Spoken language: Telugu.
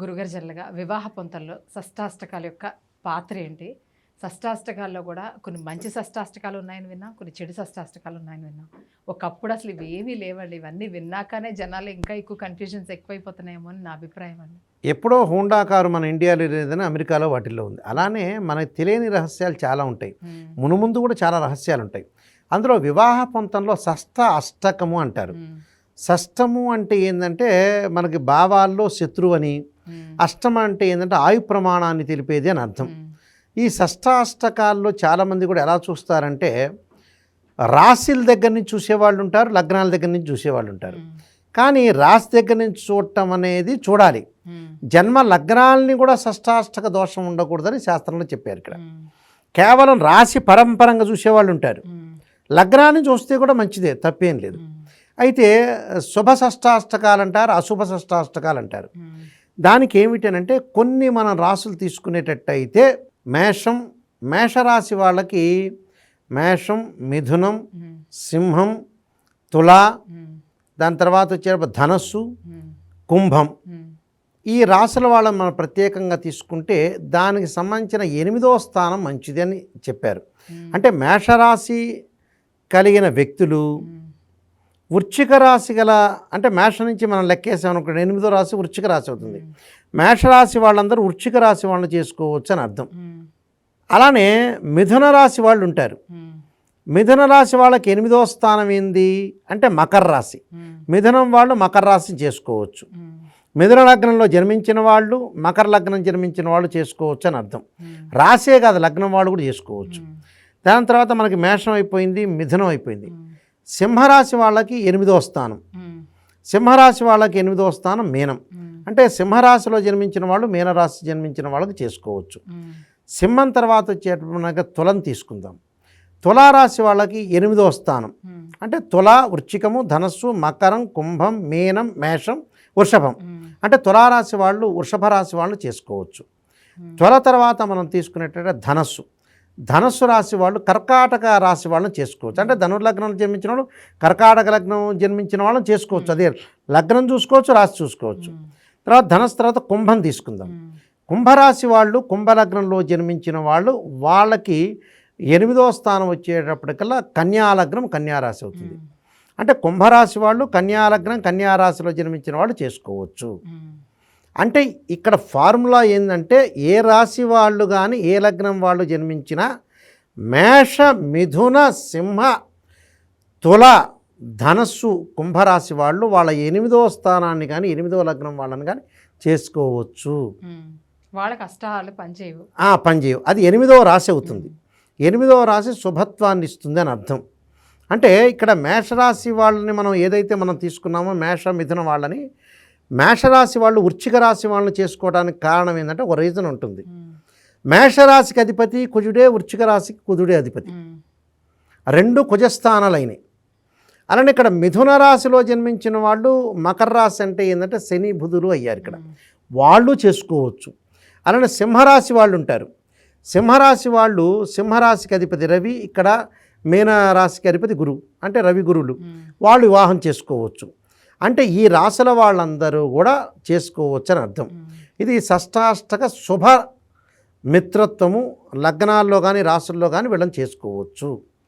గురుగారు జల్లగా వివాహ పొంతల్లో షష్టాష్టకాల యొక్క పాత్ర ఏంటి? షష్టాష్టకాల్లో కూడా కొన్ని మంచి షష్టాష్టకాలు ఉన్నాయని విన్నాం కొన్ని చెడు షష్టాష్టకాలు ఉన్నాయని విన్నాం. ఒకప్పుడు అసలు ఇవి ఏమీ లేవండి. ఇవన్నీ విన్నాకనే జనాలు ఇంకా ఎక్కువ కన్ఫ్యూజన్స్ ఎక్కువైపోతున్నాయేమో అని నా అభిప్రాయం అండి. ఎప్పుడో హోండా కారు మన ఇండియాలో లేదని అమెరికాలో వాటిల్లో ఉంది. అలానే మనకు తెలియని రహస్యాలు చాలా ఉంటాయి. మునుముందు కూడా చాలా రహస్యాలు ఉంటాయి. అందులో వివాహ పొంతంలో షష్ట అష్టకము అంటారు. షష్టము అంటే ఏంటంటే మనకి భావాల్లో శత్రువు అని. అష్టమ అంటే ఏంటంటే ఆయు ప్రమాణాన్ని తెలిపేది అని అర్థం. ఈ షష్టాష్టకాల్లో చాలామంది కూడా ఎలా చూస్తారంటే రాశిల దగ్గర నుంచి చూసేవాళ్ళు ఉంటారు లగ్నాల దగ్గర నుంచి చూసేవాళ్ళు ఉంటారు. కానీ రాశి దగ్గర నుంచి చూడటం అనేది చూడాలి. జన్మ లగ్నాల్ని కూడా షష్టాష్టక దోషం ఉండకూడదని శాస్త్రంలో చెప్పారు ఇక్కడ. కేవలం రాశి పరంపరంగా చూసేవాళ్ళు ఉంటారు. లగ్నాన్ని చూస్తే కూడా మంచిదే తప్పేం లేదు. అయితే శుభ షష్టాష్టకాలు అంటారు అశుభ షష్టాష్టకాలు అంటారు. దానికి ఏమిటనంటే కొన్ని మనం రాసులు తీసుకునేటట్టయితే మేషం మేషరాశి వాళ్ళకి మేషం మిథునం. సింహం తుల. దాని తర్వాత వచ్చేటప్పుడు ధనస్సు. కుంభం. ఈ రాసుల వాళ్ళని మనం ప్రత్యేకంగా తీసుకుంటే దానికి సంబంధించిన ఎనిమిదో స్థానం మంచిది అని చెప్పారు. అంటే మేషరాశి కలిగిన వ్యక్తులు మ్మ్. వృశ్చిక రాశి గల అంటే మేష నుంచి మనం లెక్కేసాం అనుకోండి ఎనిమిదో రాశి వృశ్చిక రాశి అవుతుంది మేషరాశి వాళ్ళందరూ వృశ్చిక రాశి వాళ్ళని చేసుకోవచ్చు అని అర్థం. అలానే మిథున రాశి వాళ్ళు ఉంటారు. మిథున రాశి వాళ్ళకి ఎనిమిదో స్థానం ఏంది అంటే మకర రాశి. మిథునం వాళ్ళు మకర రాశిని చేసుకోవచ్చు. మిథున లగ్నంలో జన్మించిన వాళ్ళు మకర లగ్నం జన్మించిన వాళ్ళు చేసుకోవచ్చు అని అర్థం. రాసే కాదు లగ్నం వాళ్ళు కూడా చేసుకోవచ్చు. దాని తర్వాత మనకి మేషం అయిపోయింది మిథునం అయిపోయింది. సింహరాశి వాళ్ళకి ఎనిమిదో స్థానం. సింహరాశి వాళ్ళకి ఎనిమిదో స్థానం మీనం. అంటే సింహరాశిలో జన్మించిన వాళ్ళు మీనరాశి జన్మించిన వాళ్ళకి చేసుకోవచ్చు. సింహం తర్వాత వచ్చేటప్పుడు తులం తీసుకుందాం తులారాశి వాళ్ళకి ఎనిమిదో స్థానం. అంటే తుల వృచ్చికము ధనస్సు మకరం కుంభం మీనం మేషం వృషభం. అంటే తులారాశి వాళ్ళు వృషభ రాశి వాళ్ళు చేసుకోవచ్చు. త్వర తర్వాత మనం తీసుకునేటట్టే ధనస్సు ధనస్సు రాశి వాళ్ళు కర్కాటక రాశి వాళ్ళని చేసుకోవచ్చు అంటే ధనుర్లగ్నం జన్మించిన వాళ్ళు కర్కాటక లగ్నం జన్మించిన వాళ్ళని చేసుకోవచ్చు అదే లగ్నం చూసుకోవచ్చు రాశి చూసుకోవచ్చు. తర్వాత ధనస్సు తర్వాత కుంభం తీసుకుందాం. కుంభరాశి వాళ్ళు కుంభలగ్నంలో జన్మించిన వాళ్ళు వాళ్ళకి ఎనిమిదో స్థానం వచ్చేటప్పటికల్లా కన్యాలగ్నం కన్యారాశి అవుతుంది. అంటే కుంభరాశి వాళ్ళు కన్యాలగ్నం కన్యారాశిలో జన్మించిన వాళ్ళు చేసుకోవచ్చు. అంటే ఇక్కడ ఫార్ములా ఏంటంటే ఏ రాశి వాళ్ళు కానీ ఏ లగ్నం వాళ్ళు జన్మించినా మేష మిథున సింహ తుల ధనస్సు కుంభరాశి వాళ్ళు వాళ్ళ ఎనిమిదో స్థానాన్ని కానీ ఎనిమిదో లగ్నం వాళ్ళని కానీ చేసుకోవచ్చు. వాళ్ళ కష్టాలు పనిచేయవు. ఆ పని చేయవు అది ఎనిమిదో రాశి అవుతుంది. ఎనిమిదో రాశి శుభత్వాన్ని ఇస్తుంది అని అర్థం. అంటే ఇక్కడ మేషరాశి వాళ్ళని మనం ఏదైతే మనం తీసుకున్నామో మేష మిథున వాళ్ళని మేషరాశి వాళ్ళు వృశ్చిక రాశి వాళ్ళని చేసుకోవడానికి కారణం ఏంటంటే ఒక రీజన్ ఉంటుంది. మేషరాశికి అధిపతి కుజుడే వృశ్చిక రాశికి కుజుడే అధిపతి. రెండు కుజస్థానాలైనవి అలానే ఇక్కడ మిథున రాశిలో జన్మించిన వాళ్ళు మకర రాశి అంటే ఏంటంటే శని బుధులు అయ్యారు ఇక్కడ. వాళ్ళు చేసుకోవచ్చు. అలానే సింహరాశి వాళ్ళు ఉంటారు. సింహరాశి వాళ్ళు సింహరాశికి అధిపతి రవి ఇక్కడ మీన రాశికి అధిపతి గురువు. అంటే రవి గురువులు. వాళ్ళు వివాహం చేసుకోవచ్చు. అంటే ఈ రాశుల వాళ్ళందరూ కూడా చేసుకోవచ్చు అని అర్థం. ఇది షష్టాష్టక శుభ మిత్రత్వము లగ్నాల్లో కానీ రాసుల్లో కానీ వీళ్ళని చేసుకోవచ్చు